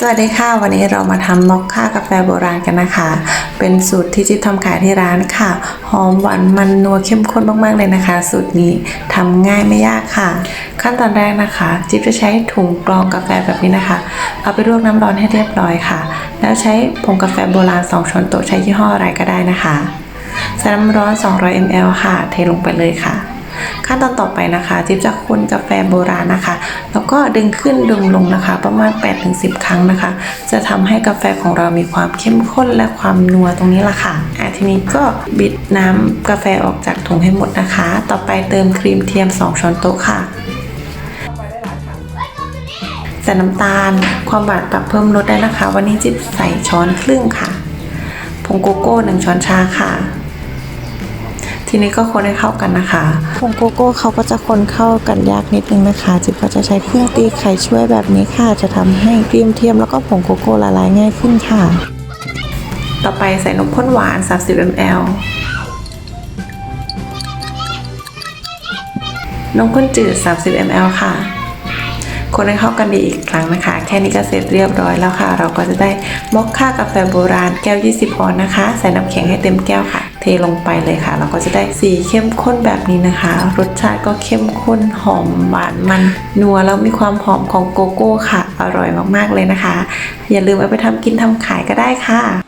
สวัสดีค่ะวันนี้เรามาทำมอคค่ากาแฟโบราณกันนะคะ เป็นสูตรที่จิ๊บทำขายที่ร้านค่ะ หอมหวานมันนัวเข้มข้นมากๆเลยนะคะ สูตรนี้ทำง่ายไม่ยากค่ะ ขั้นตอนแรกนะคะ จิ๊บจะใช้ถุงกรองกาแฟแบบนี้นะคะ เอาไปลวกน้ำร้อนให้เรียบร้อยค่ะ แล้วใช้ผงกาแฟโบราณ 2ช้อนโต๊ะใช้ยี่ห้ออะไรก็ได้นะคะใส่น้ำร้อน 200 ml ค่ะ เทลงไปเลยค่ะ ขั้นตอนต่อไปนะคะ จิ๊บจะคนกาแฟโบราณนะคะ แล้วก็ดึงขึ้นดึงลงนะคะ ประมาณ 8-10 ครั้งนะคะ จะทำให้กาแฟของเรามีความเข้มข้นและความนัวตรงนี้ละค่ะอะทีนี้ก็บิดน้ำกาแฟออกจากถุงให้หมดนะคะ ต่อไปเติมครีมเทียม 2 ช้อนโต๊ะค่ะใส่น้ำตาลความหวานปรับเพิ่มลดได้นะคะ วันนี้จิ๊บใส่ช้อนครึ่งค่ะผงโกโก้หนึ่งช้อนชาค่ะ ทีนี้ก็คนให้เข้ากันนะคะผงโกโก้เขาก็จะคนเข้ากันยากนิดนึงนะคะจิ๊บก็จะใช้เครื่องตีไข่ช่วยแบบนี้ค่ะ จะทำให้ครีมเทียมแล้วก็ผงโกโก้ละลายง่ายขึ้นค่ะ ต่อไปใส่นมข้นหวาน 30 ml นมข้นจืด 30 ml ค่ะ คนให้เข้ากันดีอีกครั้งนะคะ แค่นี้ก็เสร็จเรียบร้อยแล้วค่ะ เราก็จะได้มอคค่ากาแฟโบราณแก้ว 20ออนนะคะ ใส่น้ำแข็งให้เต็มแก้วค่ะ เทลงไปเลยค่ะ เราก็จะได้สีเข้มข้นแบบนี้นะคะ รสชาติก็เข้มข้นหอมหวานมันนัวแล้วมีความหอมของโกโก้ค่ะ อร่อยมากๆเลยนะคะ อย่าลืมเอาไปทำกินทำขายก็ได้ค่ะ